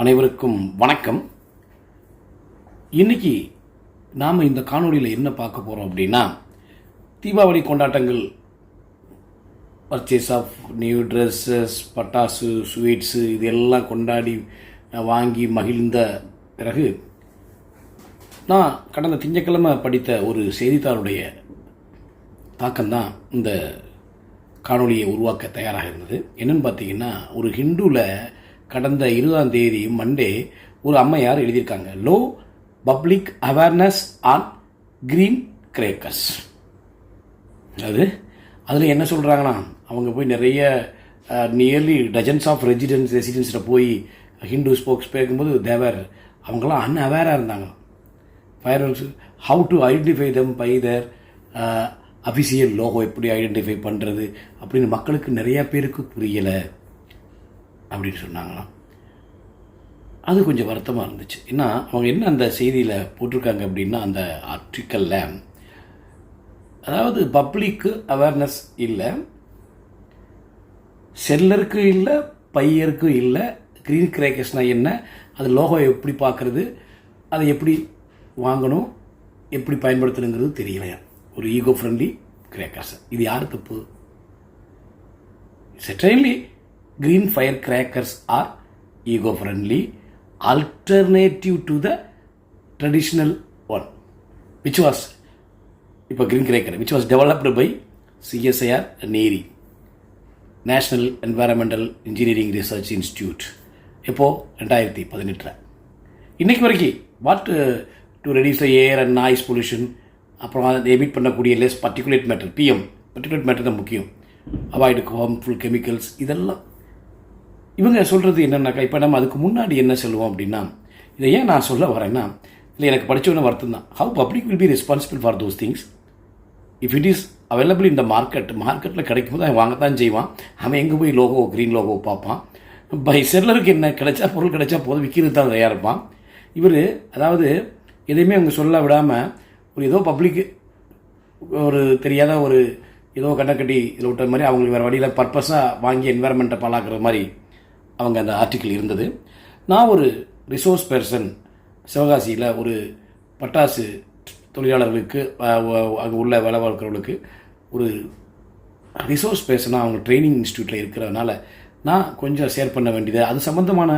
அனைவருக்கும் வணக்கம். இன்னைக்கு நாம் இந்த காணொளியில் என்ன பார்க்க போகிறோம் அப்படின்னா தீபாவளி கொண்டாட்டங்கள் பர்ச்சேஸ் ஆஃப் நியூ ட்ரெஸ்ஸஸ் பட்டாசு ஸ்வீட்ஸு இது எல்லாம் கொண்டாடி வாங்கி மகிழ்ந்த பிறகு நான் கடந்த திங்கக்கிழமை படித்த ஒரு செய்தித்தாளுடைய தாக்கம்தான் இந்த காணொலியை உருவாக்க தயாராக இருந்தது. என்னென்னு பார்த்தீங்கன்னா ஒரு ஹிந்துவில் கடந்த இருபதாம் தேதி மண்டே ஒரு அம்மையார் எழுதியிருக்காங்க. Low public awareness on green crackers அது அதில் என்ன சொல்கிறாங்கன்னா அவங்க போய் நிறைய நியர்லி டஜன்ஸ் ஆஃப் ரெசிடென்ஸ் ரெசிடென்ஸில் போய் ஹிந்து ஸ்போக்ஸ் பேக்கும்போது தேவர் அவங்களாம் அன்அவேராக இருந்தாங்க. Fire how to identify them by their official logo எப்படி ஐடென்டிஃபை பண்ணுறது அப்படின்னு மக்களுக்கு நிறையா பேருக்கு புரியலை. அப்படின்னு சொன்னாங்களாம். அது கொஞ்சம் வருத்தமாக இருந்துச்சு. ஏன்னா அவங்க என்ன அந்த செய்தியில் போட்டிருக்காங்க அப்படின்னா அந்த ஆர்டிக்கலில் அதாவது பப்ளிக்கு அவேர்னஸ் இல்லை செல்லருக்கு இல்லை பையருக்கு இல்லை க்ரீன் கிரேக்கர்ஸ்னால் என்ன அது லோகோ எப்படி பார்க்குறது அதை எப்படி வாங்கணும் எப்படி பயன்படுத்தணுங்கிறது தெரியலையா? ஒரு ஈகோ ஃப்ரெண்ட்லி கிரேக்கர்ஸ் இது யார் தப்பு? Certainly green firecrackers are eco friendly alternative to the traditional one which was இப்போ green cracker which was developed by CSIR NEERI national environmental engineering research institute இப்போது ரெண்டாயிரத்தி பதினெட்டில். இன்றைக்கு வரைக்கும் what to reduce the air and noise pollution அப்புறம் அதை emit பண்ணக்கூடிய less particulate matter PM particulate matter தான் முக்கியம். அவாய்டு ஹார்ம்ஃபுல் கெமிக்கல்ஸ் இதெல்லாம் இவங்க சொல்கிறது என்னென்னாக்கா இப்போ நம்ம அதுக்கு முன்னாடி என்ன சொல்லுவோம் அப்படின்னா இதை ஏன் நான் சொல்ல வரேன்னா இல்லை எனக்கு படித்தவொன்னே வருத்தம் தான். How public will be responsible for those things if it is available இந்த மார்க்கெட் மார்க்கெட்டில் கிடைக்கும் போது அவன் வாங்கத்தான் செய்வான். அவன் எங்கே போய் லோகோ க்ரீன் லோகோ பார்ப்பான். பை செல்லருக்கு என்ன கிடைச்சா பொருள் கிடைச்சா போதும் விற்கிறது தான் தயாராக இருப்பான். இவர் அதாவது எதையுமே அவங்க சொல்ல விடாமல் ஒரு ஏதோ பப்ளிக் ஒரு தெரியாத ஒரு ஏதோ கண்ணக்கட்டி இதில் விட்ட மாதிரி அவங்களுக்கு வேறு வழியில் பர்பஸாக வாங்கி என்வரன்மெண்ட்டை பாலாக்குற மாதிரி அவங்க அந்த ஆர்டிக்கிள் இருந்தது. நான் ஒரு ரிசோர்ஸ் பர்சன் சிவகாசியில் ஒரு பட்டாசு தொழிலாளர்களுக்கு அங்கே உள்ள வேலை பார்க்குறவங்களுக்கு ஒரு ரிசோர்ஸ் பர்சனாக அவங்க ட்ரைனிங் இன்ஸ்டியூட்டில் இருக்கிறதுனால நான் கொஞ்சம் ஷேர் பண்ண வேண்டியது. அது சம்மந்தமான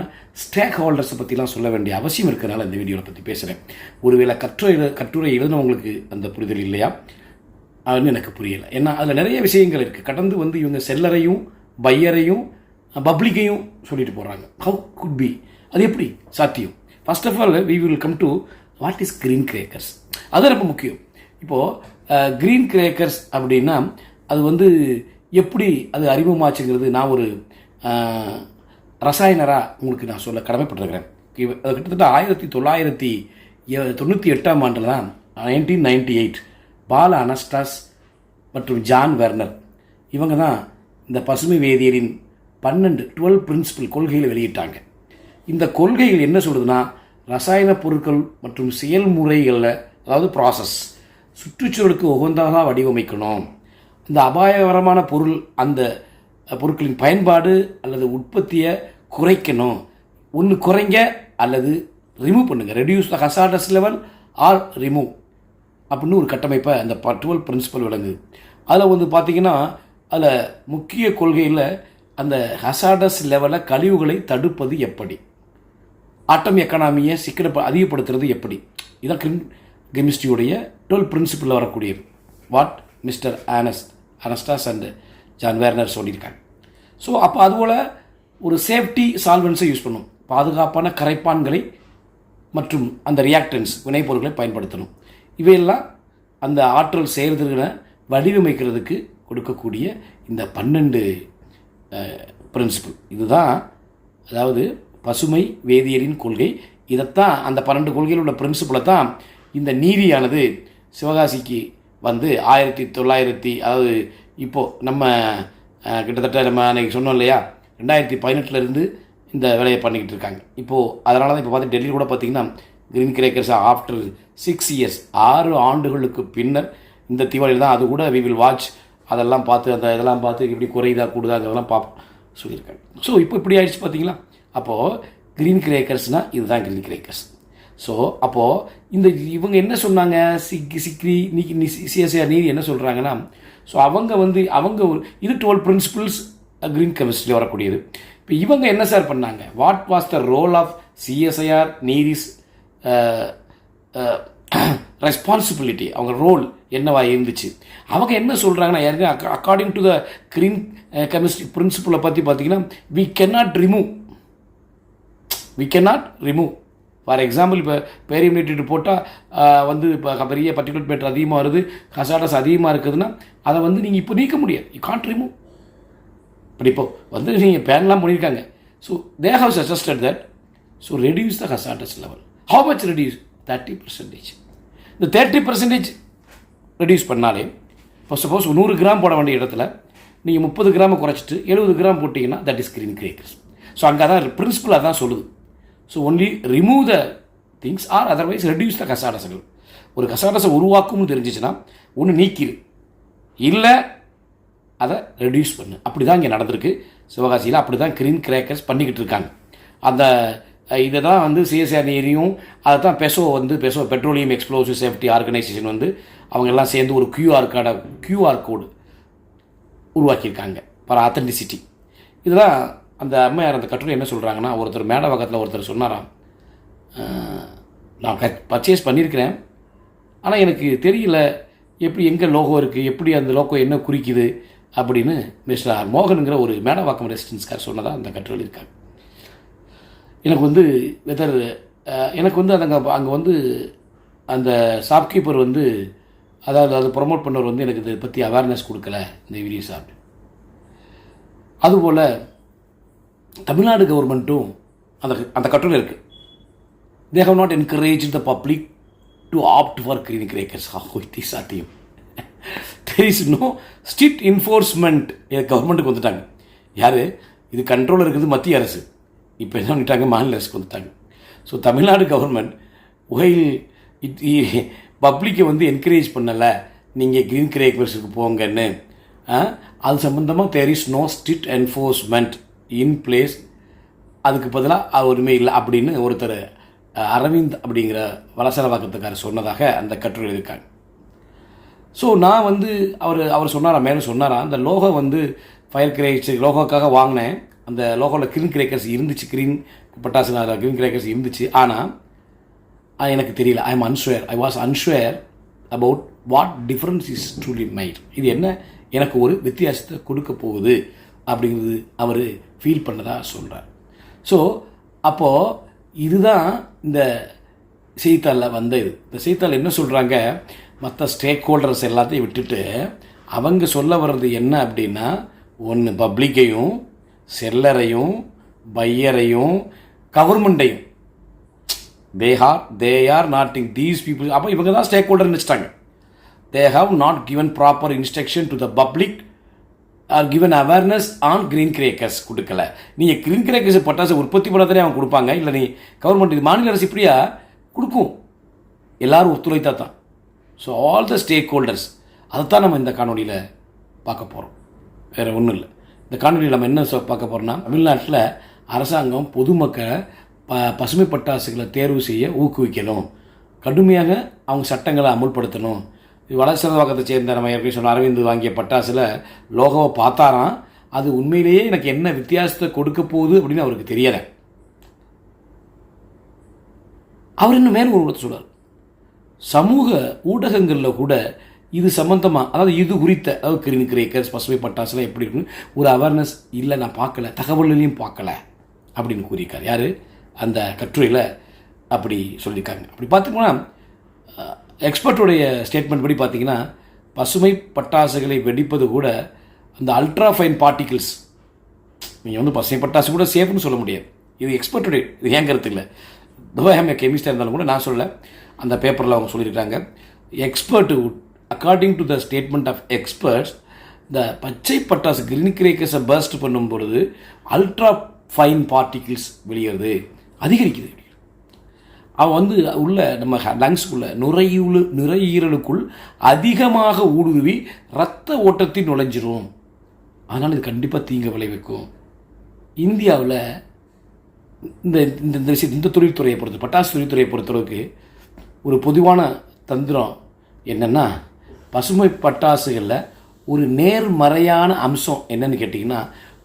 ஸ்டேக் ஹோல்டர்ஸை பற்றிலாம் சொல்ல வேண்டிய அவசியம் இருக்கிறனால இந்த வீடியோவை பற்றி பேசுகிறேன் ஒருவேளை கட்டுரை கட்டுரை எழுதினவங்களுக்கு அந்த புரிதல் இல்லையா? அதுன்னு எனக்கு புரியலை. ஏன்னா அதில் நிறைய விஷயங்கள் இருக்குது கடந்து வந்து இவங்க செல்லரையும் பையரையும் பப்ளிக்கையும் சொல்லிட்டு போகிறாங்க ஹவு குட் பி அது எப்படி? சாத்தியம். First of all we will come to what is green crackers அது ரொம்ப முக்கியம். இப்போது கிரீன் கிரேக்கர்ஸ் அப்படின்னா அது வந்து எப்படி அது அறிமுகமாச்சுங்கிறது நான் ஒரு ரசாயனராக உங்களுக்கு நான் சொல்ல கடமைப்பட்டிருக்கிறேன். அது கிட்டத்தட்ட ஆயிரத்தி தொள்ளாயிரத்தி தொண்ணூற்றி எட்டாம் ஆண்டில் தான் nineteen ninety eight Paul Anastas மற்றும் ஜான் வெர்னர் இவங்க தான் இந்த பசுமை வேதியியலின் பன்னெண்டு டுவெல் பிரின்சிபல் கொள்கைகளை வெளியிட்டாங்க. இந்த கொள்கைகள் என்ன சொல்லுதுன்னா ரசாயன பொருட்கள் மற்றும் செயல்முறைகளில் அதாவது ப்ராசஸ் சுற்றுச்சூழலுக்கு உகந்ததாக வடிவமைக்கணும். இந்த அபாயகரமான பொருள் அந்த பொருட்களின் பயன்பாடு அல்லது உற்பத்தியை குறைக்கணும். ஒன்று குறைங்க அல்லது ரிமூவ் பண்ணுங்கள் reduce the hazardous level or remove அப்படின்னு ஒரு கட்டமைப்பை அந்த டுவெல் பிரின்சிபல் விளங்குது. அதில் வந்து பார்த்திங்கன்னா அதில் முக்கிய கொள்கையில் அந்த ஹசாடஸ் லெவலில் கழிவுகளை தடுப்பது எப்படி? ஆட்டம் எக்கனாமியை சிக்கன அதிகப்படுத்துறது எப்படி? இதான் கிரிம் கெமிஸ்ட்ரியுடைய டுவெல் பிரின்சிபலில் வரக்கூடியது what mister honest Anastas and John Warner சொல்லியிருக்காங்க ஸோ அப்போ அதுபோல் ஒரு சேஃப்டி சால்வன்ஸை யூஸ் பண்ணும் பாதுகாப்பான கரைப்பான்களை மற்றும் அந்த ரியாக்டன்ஸ் வினைப்பொருட்களை பயன்படுத்தணும். இவையெல்லாம் அந்த ஆற்றல் செயல்திறனை வடிவமைக்கிறதுக்கு கொடுக்கக்கூடிய இந்த பன்னெண்டு பிரின்சிபிள் இதுதான் அதாவது பசுமை வேதியியலின் கொள்கை. இதைத்தான் அந்த பன்னெண்டு கொள்கையில் உள்ள பிரின்சிபலை தான் இந்த நீதியானது சிவகாசிக்கு வந்து ஆயிரத்தி தொள்ளாயிரத்தி அதாவது இப்போது நம்ம கிட்டத்தட்ட நம்ம அன்றைக்கி சொன்னோம் இல்லையா? ரெண்டாயிரத்தி பதினெட்டுலேருந்து இந்த வேலையை பண்ணிக்கிட்டு இருக்காங்க. இப்போது அதனால தான் இப்போ பார்த்து டெல்லியில் கூட பார்த்திங்கன்னா green crackers after six years ஆறு ஆண்டுகளுக்கு பின்னர் இந்த தீபாவளியில் தான் அது கூட வி வில் வாட்ச் அதெல்லாம் பார்த்து அந்த இதெல்லாம் பார்த்து எப்படி குறையுதா கூடுதாங்கிறதெல்லாம் பார்ப்போம். சொல்லியிருக்காங்க ஸோ இப்போ இப்படி ஆயிடுச்சு பார்த்தீங்களா? அப்போது க்ரீன் கிரேக்கர்ஸ்னால் இதுதான் க்ரீன் கிரேக்கர்ஸ் ஸோ அப்போது இந்த இவங்க என்ன சொன்னாங்க? சிக் சிக்ரி நீ சிஎஸ்ஆர் நீதி என்ன சொல்கிறாங்கன்னா ஸோ அவங்க வந்து அவங்க ஒரு இது டுவெல் பிரின்சிபிள்ஸ் க்ரீன் கெமிஸ்ட்ரியில் வரக்கூடியது. இப்போ இவங்க என்ன சார் பண்ணாங்க? What was the role of CSIR NEERI's responsibility அவங்க ரோல் என்னவா இருந்துச்சு? அவங்க என்ன சொல்கிறாங்கன்னா ஏற்கனவே according to the green chemistry பிரின்சிபலை பற்றி பார்த்தீங்கன்னா we not remove we cannot remove for example இப்போ பேரியமினேட்டட் போட்டால் வந்து இப்போ பெரிய பர்டிகுலர் மேட்டர் அதிகமாக வருது ஹசாடஸ் அதிகமாக இருக்குதுன்னா அதை வந்து நீங்கள் இப்போ நீக்க முடியாது. யூ கான்ட் ரிமூவ் இப்படி இப்போ வந்து நீங்கள் பேன்லாம் பண்ணியிருக்காங்க so they have suggested that so reduce the hazardous level how much reduce thirty percentage இந்த தேர்ட்டி பர்சன்டேஜ் ரெடியூஸ் பண்ணாலே இப்போ சப்போஸ் நூறு கிராம் போட வேண்டிய இடத்துல நீங்கள் முப்பது கிராமை குறைச்சிட்டு எழுபது கிராம் போட்டிங்கன்னா that is green crackers so அங்கே தான் பிரின்சிபல் அதான் சொல்லுது. So only remove the things or otherwise reduce the கசாடசங்கள் ஒரு கசாடசை உருவாக்கும்னு தெரிஞ்சிச்சுன்னா ஒன்று நீக்கிடு இல்லை அதை ரெடியூஸ் பண்ணு. அப்படி தான் இங்கே நடந்திருக்கு. சிவகாசியில் அப்படி தான் கிரீன் கிரேக்கர்ஸ் பண்ணிக்கிட்டு இருக்காங்க. அந்த இதை தான் வந்து சிஎஸ்ஆர் நீரியும் அதை தான் பெசோ வந்து PESO petroleum explosive safety organisation வந்து அவங்க எல்லாம் சேர்ந்து ஒரு கியூஆர் கார்டை கியூஆர் கோடு உருவாக்கியிருக்காங்க. ஃபார் ஆத்தென்டிசிட்டி இதெல்லாம் அந்த அம்மையார் அந்த கட்டுரை என்ன சொல்கிறாங்கன்னா ஒருத்தர் மேடவாக்கத்தில் ஒருத்தர் சொன்னாராம். நான் க பர்ச்சேஸ் பண்ணியிருக்கிறேன். ஆனால் எனக்கு தெரியல எப்படி எங்கே லோகோ இருக்குது எப்படி அந்த லோகோ என்ன குறிக்குது அப்படின்னு மிஸ்டர் மோகனுங்கிற ஒரு மேடவாக்கம் ரெசிடென்ஸ்கார் சொன்னதாக அந்த கட்டுரை இருக்காங்க. எனக்கு வந்து வெதர் எனக்கு வந்து அந்த அங்கே வந்து அந்த ஷாப்கீப்பர் வந்து அதாவது அதை ப்ரொமோட் பண்ணவர் வந்து எனக்கு இதை பற்றி அவேர்னஸ் கொடுக்கல இந்த வீடியோ சாப்பிட்டு அதுபோல் தமிழ்நாடு கவர்மெண்ட்டும் அந்த அந்த கட்டுரை இருக்குது they have not encourage the public to opt for green crackers how சாத்தியம். There is no strict enforcement கவர்மெண்ட்டுக்கு வந்துட்டாங்க. யார்? இது கண்ட்ரோல் இருக்குது மத்திய அரசு. இப்போ என்ன பண்ணிட்டாங்க மாநில அரசுக்கு வந்துட்டாங்க ஸோ தமிழ்நாடு கவர்மெண்ட் உகையில் இட் பப்ளிக்கை வந்து என்கரேஜ் பண்ணலை. நீங்கள் க்ரீன் கிரேக்கர்ஸுக்கு போங்கன்னு. அது சம்மந்தமாக there is no strict enforcement in place அதுக்கு பதிலாக உரிமை இல்லை அப்படின்னு ஒருத்தர் அரவிந்த் அப்படிங்கிற வலசரவாக்கத்துக்காரர் சொன்னதாக அந்த கட்டுரை இருக்காங்க ஸோ நான் வந்து அவர் அவர் சொன்னாரா மேலே சொன்னாரா? அந்த லோகோ வந்து ஃபயர் கிரேக்ஸ் லோகோக்காக வாங்கினேன். அந்த லோகோவில் கிரீன் கிரேக்கர்ஸ் இருந்துச்சு கிரீன் பட்டாசு கிரீன் கிரேக்கர்ஸ் இருந்துச்சு. ஆனால் அது எனக்கு தெரியல. I am answer I was answer about what difference is truly might இது என்ன? எனக்கு ஒரு வித்தியாசத்தை கொடுக்க போகுது அப்படிங்கிறது அவர் ஃபீல் பண்ணதாக சொல்கிறார் ஸோ அப்போது இதுதான் இந்த செய்தித்தாளில் வந்த இது. இந்த செய்தித்தாள் என்ன சொல்கிறாங்க மற்ற ஸ்டேக் ஹோல்டர்ஸ் எல்லாத்தையும் விட்டுட்டு அவங்க சொல்ல வர்றது என்ன அப்படின்னா ஒன்று பப்ளிக்கையும் செல்லரையும் பையரையும் கவர்மெண்ட்டையும் they are they are noting these people அப்போ இவங்க தான் ஸ்டேக் ஹோல்டர்னு வச்சுட்டாங்க they have not given proper instruction to the public or given awareness on green crackers கொடுக்கல. நீங்கள் கிரீன் கிரேக்கர்ஸ் பட்டாசு உற்பத்தி பண்ணாதானே அவங்க கொடுப்பாங்க? இல்லை நீ கவர்மெண்ட் இது மாநில அரசு இப்படியா? கொடுக்கும். எல்லோரும் ஒத்துழைத்தா தான். So all the stake holders அதைத்தான் நம்ம இந்த காணொலியில் பார்க்க போகிறோம் வேறு ஒன்றும் இல்லை. இந்த காணொலியில் நம்ம என்ன பார்க்க போகிறோம்னா தமிழ்நாட்டில் அரசாங்கம் பொதுமக்களை ப பசுமை பட்டாசுகளை தேர்வு செய்ய ஊக்குவிக்கணும். கடுமையாக அவங்க சட்டங்களை அமுல்படுத்தணும். இது வளசரவாக்கத்தை சேர்ந்த நம்ம ஏற்கனவே சொன்ன அரவிந்த் வாங்கிய பட்டாசில் லோகோவை பார்த்தாராம். அது உண்மையிலேயே எனக்கு என்ன வித்தியாசத்தை கொடுக்க போகுது அப்படின்னு அவருக்கு தெரியலை. அவர் இன்னும் மேலும் ஒரு சொல்கிறார் சமூக ஊடகங்களில் கூட இது சம்மந்தமாக அதாவது இது குறித்த அதாவது கிரீன் கிரேக்கர்ஸ் பசுமை பட்டாசுலாம் எப்படி இருக்குன்னு ஒரு அவேர்னஸ் இல்லை நான் பார்க்கல. தகவல்களையும் பார்க்கல அப்படின்னு கூறியிருக்கார். யார்? அந்த கட்டுரையில் அப்படி சொல்லியிருக்காங்க. அப்படி பார்த்தோம்னா எக்ஸ்பர்ட்டுடைய ஸ்டேட்மெண்ட் படி பார்த்தீங்கன்னா பசுமை பட்டாசுகளை வெடிப்பது கூட அந்த அல்ட்ரா ஃபைன் பார்ட்டிகிள்ஸ் நீங்கள் வந்து பசுமை பட்டாசு கூட சேஃப்னு சொல்ல முடியாது. இது எக்ஸ்பர்ட்டுடைய இது ஏன் கருத்து இல்லை துபாய் கெமிஸ்டாக இருந்தாலும் கூட நான் சொல்ல அந்த பேப்பரில் அவங்க சொல்லியிருக்காங்க. Expert according to the statement of experts இந்த பச்சை பட்டாசு கிரீன் கிரேக்கர்ஸை பர்ஸ்ட் பண்ணும் பொழுது அல்ட்ரா ஃபைன் பார்ட்டிகிள்ஸ் வெளியேறுது. அதிகரிக்குது. அவன் வந்து உள்ள நம்ம லங்ஸ்க்குள்ள நுரையீரலு நுரையீரலுக்குள் அதிகமாக ஊடுருவி ரத்த ஓட்டத்தில் நுழைஞ்சிரும். அதனால் இது கண்டிப்பாக தீங்க விளைவிக்கும். இந்தியாவில் இந்த இந்த இந்த விஷயம் இந்த தொழில்துறையை பொறுத்து பட்டாசு தொழில்துறையை பொறுத்தளவுக்கு ஒரு பொதுவான தந்திரம் என்னென்னா பசுமை பட்டாசுகளில் ஒரு நேர்மறையான அம்சம் என்னன்னு கேட்டிங்கன்னா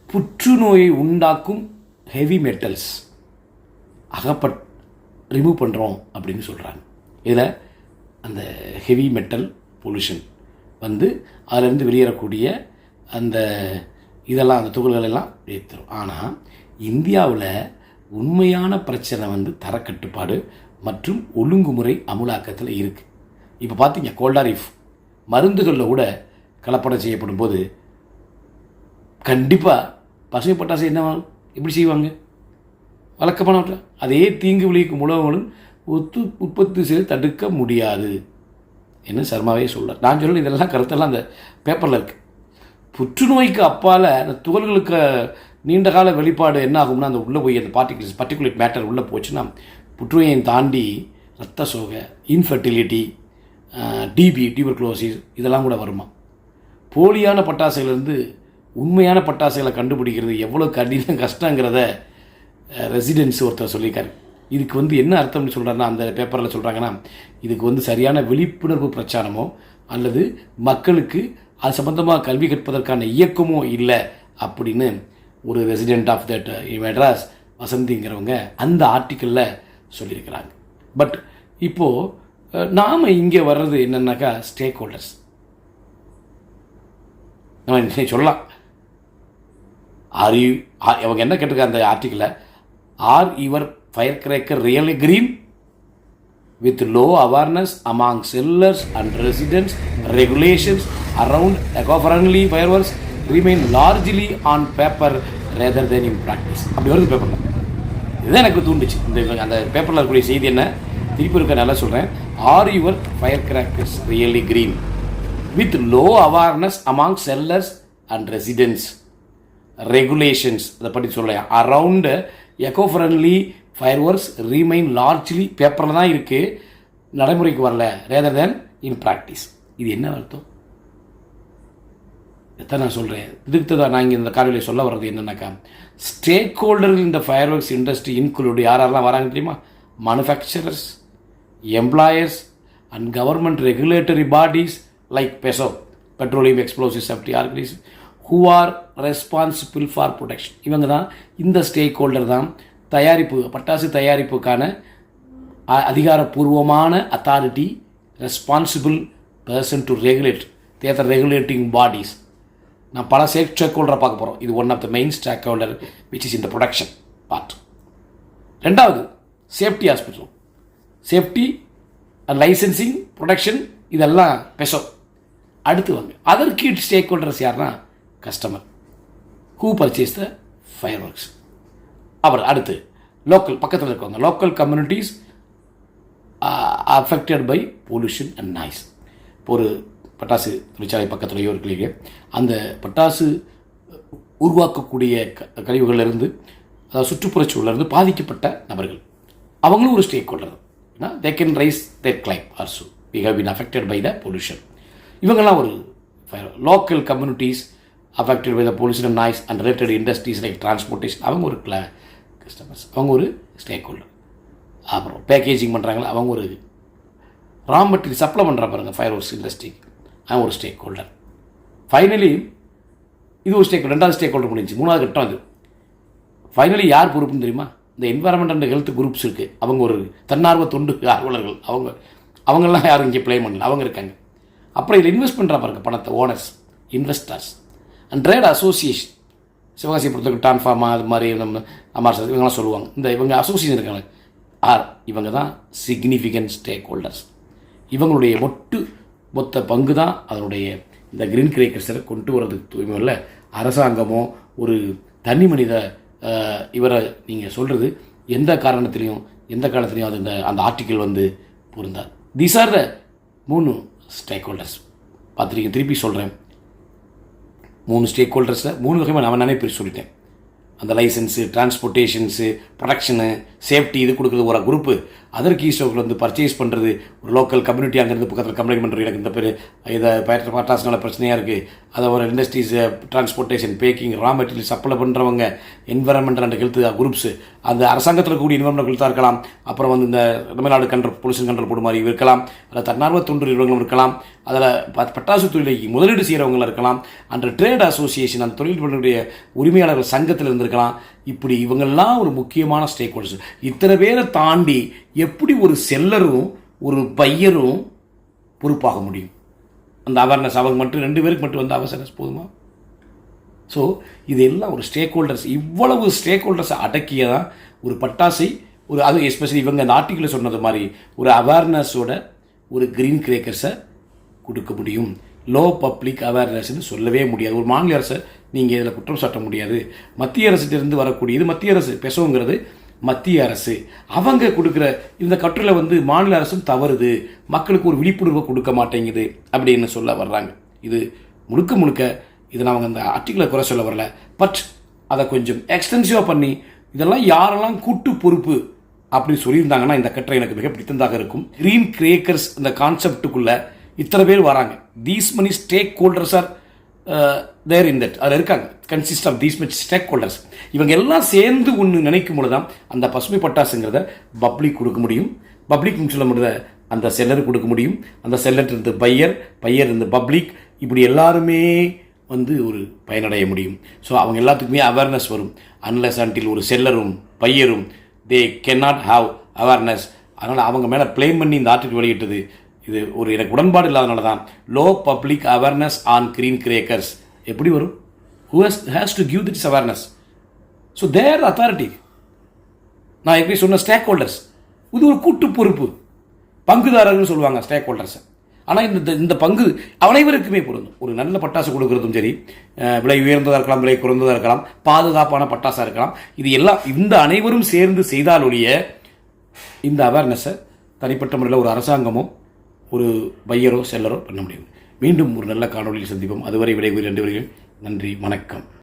புற்றுநோயை உண்டாக்கும் ஹெவி மெட்டல்ஸ் அகப்பட் ரிமூவ் பண்ணுறோம் அப்படின்னு சொல்கிறாங்க இதில் அந்த ஹெவி மெட்டல் பொல்யூஷன் வந்து அதிலிருந்து வெளியேறக்கூடிய அந்த இதெல்லாம் அந்த துகள்கள் எல்லாம் வெளியேற்றும் ஆனால் இந்தியாவில் உண்மையான பிரச்சனை வந்து தரக்கட்டுப்பாடு மற்றும் ஒழுங்குமுறை அமுலாக்கத்தில் இருக்குது இப்போ பார்த்தீங்க கோல்டாரிஃப் மருந்துகளில் கூட கலப்படம் செய்யப்படும் போது கண்டிப்பாக பசுமை பட்டாசு என்ன எப்படி செய்வாங்க? வழக்கமானவற்றை. அதே தீங்கு விளைவிக்கும் உணவுகளும் ஒத்து உற்பத்தி செய்து தடுக்க முடியாது. என்ன சர்மாவே சொல்கிறார் நான் சொல்ல இதெல்லாம் கருத்தெல்லாம் அந்த பேப்பரில் இருக்குது புற்றுநோய்க்கு அப்பால் அந்த துகள்களுக்கு நீண்ட கால வெளிப்பாடு என்ன ஆகும்னா அந்த உள்ளே போய் அந்த பார்ட்டிகுலர்ஸ் பர்டிகுலேட் மேட்டர் உள்ளே போச்சுன்னா புற்றுநோயை தாண்டி ரத்த சோகை இன்ஃபர்டிலிட்டி டிபி டியூபர்குலோசிஸ் இதெல்லாம் கூட வருமா? போலியான பட்டாசுலேருந்து உண்மையான பட்டாசுகளை கண்டுபிடிக்கிறது எவ்வளோ கடினம் கஷ்டங்கிறத ரெசிடென்ஸ் ஒருத்தர் சொல்லியிருக்காரு. இதுக்கு வந்து என்ன அர்த்தம்னு சொல்கிறாருன்னா அந்த பேப்பரில் சொல்கிறாங்கன்னா இதுக்கு வந்து சரியான விழிப்புணர்வு பிரச்சாரமோ அல்லது மக்களுக்கு அது சம்பந்தமாக கல்வி கற்பதற்கான இயக்கமோ இல்லை அப்படின்னு ஒரு ரெசிடென்ட் ஆஃப் தட் மெட்ராஸ் வசந்திங்கிறவங்க அந்த ஆர்டிக்கிளில் சொல்லியிருக்கிறாங்க. பட் இப்போது நாம் இங்கே வர்றது என்னென்னாக்கா ஸ்டேக் ஹோல்டர்ஸ் நம்ம சொல்லலாம். ஆர் யூ அவங்க என்ன கேட்டிருக்காங்க அந்த article are your fire cracker really green with low awareness among sellers and residents regulations around eco friendly fire works remain largely on paper rather than in practice அப்படி வருது பேப்பரில் இதுதான் எனக்கு தூண்டுச்சு. இந்த அந்த பேப்பரில் இருக்கக்கூடிய செய்தி என்ன? திருப்பி இருக்க நல்லா சொல்கிறேன் are your fire crackers really green with low awareness among sellers and residents regulations அதை பற்றி சொல்லலாம் around eco friendly fire works remain largely பேப்பரில் தான் இருக்குது நடைமுறைக்கு வரல. ரேதர் தேன் இன் ப்ராக்டிஸ் இது என்ன அர்த்தம்? எத்தனை நான் சொல்கிறேன் இதுக்கு தான் நான் இங்கே இந்த காலையில் சொல்ல வர்றது என்னென்னாக்கா ஸ்டேக் ஹோல்டர் இந்த ஃபயர் ஒர்க்ஸ் இண்டஸ்ட்ரி இன்க்ளூடு யாரெல்லாம் வராங்க தெரியுமா? Manufacturers employers and government regulatory bodies like PESO petroleum explosive safety organisation who are responsible for protection இவங்க தான் இந்த ஸ்டேக் ஹோல்டர் தான் தயாரிப்பு பட்டாசு தயாரிப்புக்கான அ- அதிகாரப்பூர்வமான authority responsible person to regulate their regulating bodies நான் பல ஸ்டேக் ஸ்டேக் ஹோல்டரை பார்க்க போகிறோம் இது one of the main stake holder which is இந்த ப்ரொடக்ஷன் பார்ட் ரெண்டாவது safety hospital safety licensing production இதெல்லாம் பெசம் அடுத்து வாங்க. அதர் கீட் ஸ்டேக் ஹோல்டர்ஸ் யாருன்னா customer who purchase the fire works அப்புறம் அடுத்து லோக்கல் பக்கத்தில் இருக்கவங்க. Local communities affected by pollution and noise இப்போ ஒரு பட்டாசு தொழிற்சாலை பக்கத்துலையோ இருக்கலையே. அந்த பட்டாசு உருவாக்கக்கூடிய க கழிவுகளிலிருந்து அதாவது சுற்றுப்புறச்சூழலிருந்து பாதிக்கப்பட்ட நபர்கள். அவங்களும் ஒரு stake holder they can raise their claim also we have been affected by the pollution இவங்கெல்லாம் ஒரு local communities affected by the pollution noise and related industries like transportation அவங்க ஒரு கிள கஸ்டமர்ஸ் அவங்க ஒரு ஸ்டேக் ஹோல்டர் அப்புறம் பேக்கேஜிங் பண்ணுறாங்களா அவங்க ஒரு ரா மெட்டீரியல் சப்ளை பண்ணுற பாருங்க ஃபயர் ஹோர்ஸ் இண்டஸ்ட்ரிக்கு அவன் ஒரு ஸ்டேக் ஹோல்டர் ஃபைனலி இது ஒரு ஸ்டேக் ரெண்டாவது ஸ்டேக் ஹோல்டர் முடிஞ்சு மூணாவது கட்டம் அது. ஃபைனலி யார் பொறுப்புன்னு தெரியுமா? இந்த என்வரன்மெண்ட் அண்ட் ஹெல்த் குரூப்ஸ் இருக்குது அவங்க ஒரு தன்னார்வ தொண்டு ஆர்வலர்கள். அவங்க அவங்கெல்லாம் யாரும் இங்கே ப்ளே பண்ணல. அவங்க இருக்காங்க. அப்புறம் இதில் இன்வெஸ்ட் பண்ணுறா பாருங்க பணத்தை. Owners investors and trade association Sivakasi பொறுத்தவரைக்கும் டான்ஃபார்மா அது மாதிரி நம்ம அம்மா சார் இவங்கெல்லாம் சொல்லுவாங்க. இந்த இவங்க அசோசியேஷன் இருக்காங்க. ஆர் இவங்க தான் சிக்னிஃபிகண்ட் ஸ்டேக் ஹோல்டர்ஸ் இவங்களுடைய மொட்டு மொத்த பங்கு தான் அதனுடைய இந்த கிரீன் கிரேக்கர்ஸை கொண்டு வர்றதுக்கு தூய்மை இல்லை. அரசாங்கமோ ஒரு தனி மனித இவரை நீங்கள் சொல்கிறது எந்த காரணத்துலேயும் எந்த காலத்துலையும் அது இந்த அந்த ஆர்டிக்கிள் வந்து பொருந்தாது. தீஸ் ஆர் த மூணு ஸ்டேக் ஹோல்டர்ஸ் பார்த்துருக்கீங்க திருப்பி சொல்கிறேன் மூணு ஸ்டேக் ஹோல்டர்ஸில் மூணு வகையாக நான் நானே பிரித்து சொல்லிட்டேன். அந்த லைசன்ஸு டிரான்ஸ்போர்ட்டேஷன்ஸு ப்ரொடக்ஷனு சேஃப்டி இது கொடுக்குறது ஒரு குரூப்பு அதர் கீ ஸ்டோக்கில் வந்து பர்ச்சேஸ் பண்ணுறது ஒரு லோக்கல் கம்யூனிட்டி அங்கேருந்து பக்கத்தில் கம்ப்ளைண்ட் பண்ணுறது எனக்கு இந்த பேர் இதை பயற்ற பட்டாசுனால பிரச்சனையாக இருக்குது அதை ஒரு industries transportation packing raw material supply பண்ணுறவங்க என்வரன்மெண்டல் அண்ட் ஹெல்த் குரூப்ஸ் அந்த அரசாங்கத்தில் கூடிய என்வரன்மெண்ட் ஹெல்த்தாக இருக்கலாம். அப்புறம் வந்து இந்த Tamil Nadu control pollution control board மாதிரி இருக்கலாம். அதில் தன்னார்வ தொண்டு நிறுவனங்களும் இருக்கலாம். அதில் ப- பட்டாசு தொழிலை முதலீடு செய்கிறவங்களும் இருக்கலாம். அந்த ட்ரேட் அசோசியேஷன் அந்த தொழில் பண்ணுடைய உரிமையாளர்கள் சங்கத்தில் இருந்திருக்கலாம். இப்படி இவங்கெல்லாம் ஒரு முக்கியமான ஸ்டேக் ஹோல்டர்ஸ் இத்தனை பேரை தாண்டி எப்படி ஒரு செல்லரும் ஒரு பையரும் பொறுப்பாக முடியும்? அந்த அவேர்னஸ் அவங்க மட்டும் ரெண்டு பேருக்கு மட்டும் வந்து அவேர்னஸ் போதுமா? ஸோ இது எல்லாம் ஒரு ஸ்டேக் ஹோல்டர்ஸ் இவ்வளவு ஸ்டேக் ஹோல்டர்ஸை அடக்கியதான் ஒரு பட்டாசை ஒரு அது எஸ்பெஷலி இவங்க அந்த ஆர்டிக்கில் சொன்னது மாதிரி ஒரு அவேர்னஸோட ஒரு க்ரீன் கிரேக்கர்ஸை கொடுக்க முடியும். லோ பப்ளிக் அவேர்னஸ்னு சொல்லவே முடியாது. ஒரு மாநில அரசை நீங்கள் இதில் குற்றம் சாட்ட முடியாது. மத்திய அரசிட்டிருந்து வரக்கூடியது மத்திய அரசு பெசவுங்கிறது மத்திய அரசு. அவங்க கொடுக்குற இந்த கட்டுரை வந்து மாநில அரசும் தவறுது. மக்களுக்கு ஒரு விழிப்புணர்வை கொடுக்க மாட்டேங்குது அப்படின்னு சொல்ல வர்றாங்க. இது முழுக்க முழுக்க இதை நான் அவங்க அந்த ஆர்டிக்கலை குறை சொல்ல வரல. பட் அதை கொஞ்சம் எக்ஸ்டென்சிவாக பண்ணி இதெல்லாம் யாரெல்லாம் கூட்டு பொறுப்பு அப்படின்னு சொல்லியிருந்தாங்கன்னா இந்த கட்டுரை எனக்கு மிக பிடித்ததாக இருக்கும். க்ரீன் கிரேக்கர்ஸ் இந்த கான்செப்டுக்குள்ளே இத்தனை பேர் வராங்க. These many stake holders are there in that அதில் இருக்காங்க. Consist of these much stake holders இவங்க எல்லாம் சேர்ந்து ஒன்று நினைக்கும் பொழுது தான் அந்த பசுமை பட்டாசுங்கிறத பப்ளிக் கொடுக்க முடியும். பப்ளிக் சொல்ல முடியாத அந்த செல்லர் கொடுக்க முடியும். அந்த செல்லர் இருந்து பையர் பையர் இருந்து பப்ளிக் இப்படி எல்லாருமே வந்து ஒரு பயனடைய முடியும். ஸோ அவங்க எல்லாத்துக்குமே அவேர்னஸ் வரும். அன்லஸ் அன்டில் ஒரு செல்லரும் பையரும் they can not have awareness அதனால் அவங்க மேலே ப்ளேம் பண்ணி இந்த ஆர்டிக்கல் வெளியிட்டது. இது ஒரு எனக்கு உடன்பாடு இல்லாதனால தான். Low public awareness on green crackers எப்படி வரும்? Who has has to give this awareness so there authority நான் எப்படி சொன்ன ஸ்டேக் ஹோல்டர்ஸ் இது ஒரு கூட்டு பொறுப்பு. பங்குதாரர்கள் சொல்லுவாங்க ஸ்டேக் ஹோல்டர்ஸை ஆனால் இந்த இந்த பங்கு அனைவருக்குமே பொருந்தும். ஒரு நல்ல பட்டாசு கொடுக்கறதும் சரி விலை உயர்ந்ததாக இருக்கலாம் விலை குறைந்ததாக இருக்கலாம் பாதுகாப்பான பட்டாசாக இருக்கலாம். இது எல்லாம் இந்த அனைவரும் சேர்ந்து செய்தாலொழிய இந்த அவேர்னஸை தனிப்பட்ட முறையில் ஒரு அரசாங்கமோ ஒரு பையரோ செல்லரோ பண்ண முடியும். மீண்டும் ஒரு நல்ல காணொளியில் சந்திப்போம். அதுவரை விடைபெறும் நன்றி வணக்கம்.